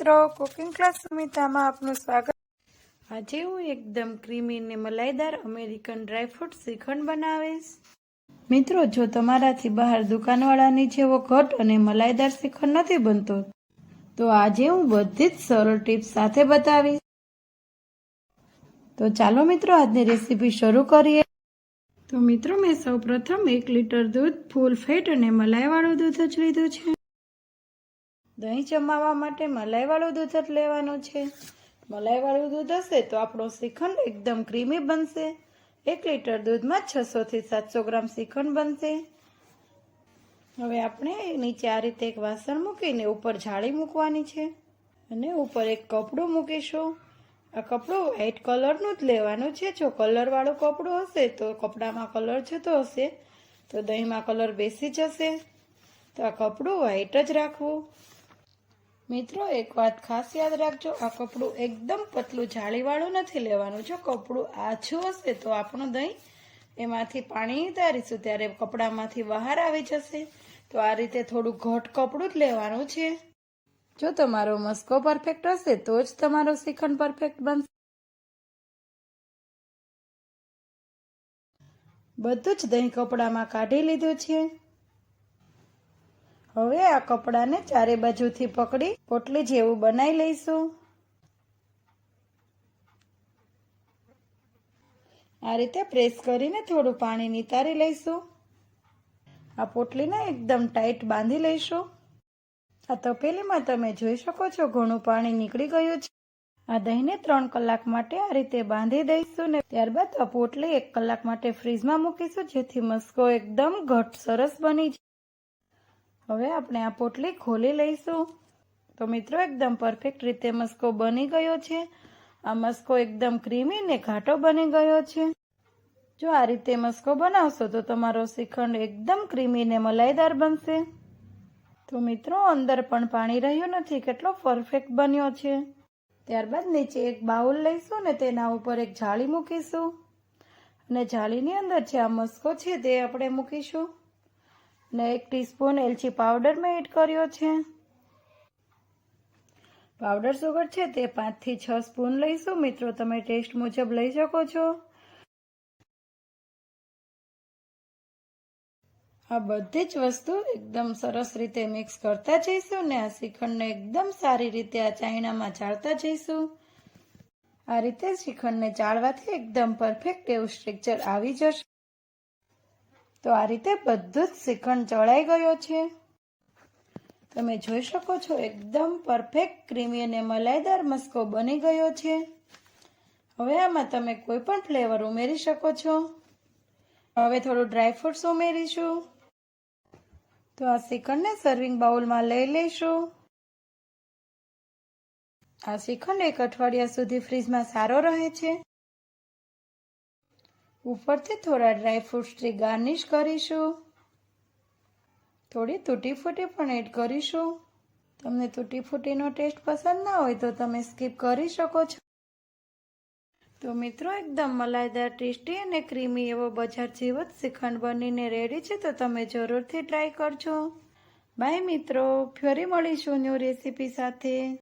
મિત્રો cooking class સુમિતામાં આપનું સ્વાગત. આજે હું એકદમ ક્રીમી અને મલાઈદાર અમેરિકન ડ્રાયફ્રૂટ શ્રીખંડ બનાવીશ. મિત્રો, જો તમારાથી બહાર દુકાનવાળાની જેવો ઘટ અને મલાઈદાર શ્રીખંડ નથી બનતો, તો આજે હું બધી જ સરળ ટિપ્સ સાથે બતાવીશ. તો ચાલો મિત્રો, આજની રેસીપી શરૂ કરીએ. તો મિત્રો, મેં સૌ પ્રથમ એક લીટર દૂધ, ફૂલ ફેટ અને મલાઈવાળું દૂધ જ લીધું છે. દહીં જમાવવા માટે મલાઈવાળું દૂધ જ લેવાનું છે. મલાઈવાળું દૂધ હશે તો આપણો શ્રીખંડ એકદમ ક્રીમી બનશે. એક લીટર દૂધમાં છસોથી સાતસો ગ્રામ શ્રીખંડ બનશે. હવે આપણે નીચે આ રીતે એક વાસણ મૂકીને ઉપર જાળી મૂકવાની છે અને ઉપર એક કપડું મૂકીશું. આ કપડું વ્હાઇટ કલરનું જ લેવાનું છે. જો કલરવાળું કપડું હશે તો કપડામાં કલર જતો હશે. તો દહીંમાં કલર બેસી જશે. તો આ કપડું વ્હાઇટ જ રાખવું. મિત્રો, એક વાત ખાસ યાદ રાખજો, આ કપડું એકદમ પતલું જાળીવાળું નથી લેવાનું. જો કપડું આછું હશે તો આપણું દહીં એમાંથી પાણી ઉતારીશું. ત્યારે કપડામાંથી બહાર આવી જશે. તો આ રીતે થોડું ઘટ કપડું જ લેવાનું છે. જો તમારો મસ્કો પરફેક્ટ હશે, તો જ તમારો શ્રીખંડ પરફેક્ટ બનશે. બધું જ દહીં કપડામાં કાઢી લીધું છે. હવે આ કપડાને ચારે બાજુથી પકડી પોટલી જેવું બનાવી લઈશું. આ રીતે પ્રેસ કરીને થોડું પાણી નિતારી લઈશું. આ પોટલીને એકદમ ટાઈટ બાંધી લઈશું. આ તપેલીમાં તમે જોઈ શકો છો ઘણું પાણી નીકળી ગયું છે. આ દહીંને ત્રણ કલાક માટે આ રીતે બાંધી દઈશું ને ત્યારબાદ આ પોટલી એક કલાક માટે ફ્રીજમાં મૂકીશું, જેથી મસ્કો એકદમ ઘટ સરસ બની જાય. હવે આપણે આ પોટલી ખોલી લઈશું. તો મિત્રો, એકદમ પરફેક્ટ રીતે મસ્કો બની ગયો છે. આ મસ્કો એકદમ ક્રીમી ને ઘાટો બની ગયો છે. જો આ રીતે મસ્કો બનાવશો, તો તમારો શ્રીખંડ એકદમ ક્રીમી ને મલાઈદાર બનશે. તો મિત્રો, અંદર પણ પાણી રહ્યું નથી, કેટલો પરફેક્ટ બન્યો છે. ત્યારબાદ નીચે એક બાઉલ લઈશું ને તેના ઉપર એક જાળી મૂકીશું. અને જાળીની અંદર જે આ મસ્કો છે તે આપણે મૂકીશું. ને એક ટીસ્પૂન એલચી પાવડર મેં એડ કર્યો છે. પાવડર સુગર છે તે પાંચથી છ સ્પૂન લઈશું. મિત્રો, તમે ટેસ્ટ મુજબ લઈ શકો છો. આ બધી જ વસ્તુ એકદમ સરસ રીતે મિક્સ કરતા જઈશું ને આ શ્રીખંડને એકદમ સારી રીતે આ ચાયણામાં ચાળતા જઈશું. આ રીતે શ્રીખંડને ચાળવાથી એકદમ પરફેક્ટ એવું સ્ટ્રક્ચર આવી જશે. તો આ રીતે બધું જ શ્રીખંડ ચડાઈ ગયો છે. તમે જોઈ શકો છો, એકદમ પરફેક્ટ ક્રીમી અને મલાઈદાર મસ્કો બની ગયો છે. હવે આમાં તમે કોઈ પણ ફ્લેવર ઉમેરી શકો છો. હવે થોડું ડ્રાયફ્રૂટ્સ ઉમેરીશું. તો આ શ્રીખંડને સર્વિંગ બાઉલમાં લઈ લઈશું. આ શ્રીખંડ એક અઠવાડિયા સુધી ફ્રીજમાં સારો રહે છે. ઉપરથી થોડા ડ્રાયફ્રૂટ્સથી ગાર્નિશ કરીશું. થોડી તૂટી ફૂટી પણ એડ કરીશું. તમને તૂટી ફૂટીનો ટેસ્ટ પસંદ ના હોય તો તમે સ્કીપ કરી શકો છો. તો મિત્રો, એકદમ મલાઈદાર, ટેસ્ટી અને ક્રીમી એવો બજાર જીવત શ્રીખંડ બનીને રેડી છે તો તમે જરૂરથી ટ્રાય કરજો. બાય મિત્રો, ફરી મળીશું ન્યૂ રેસીપી સાથે.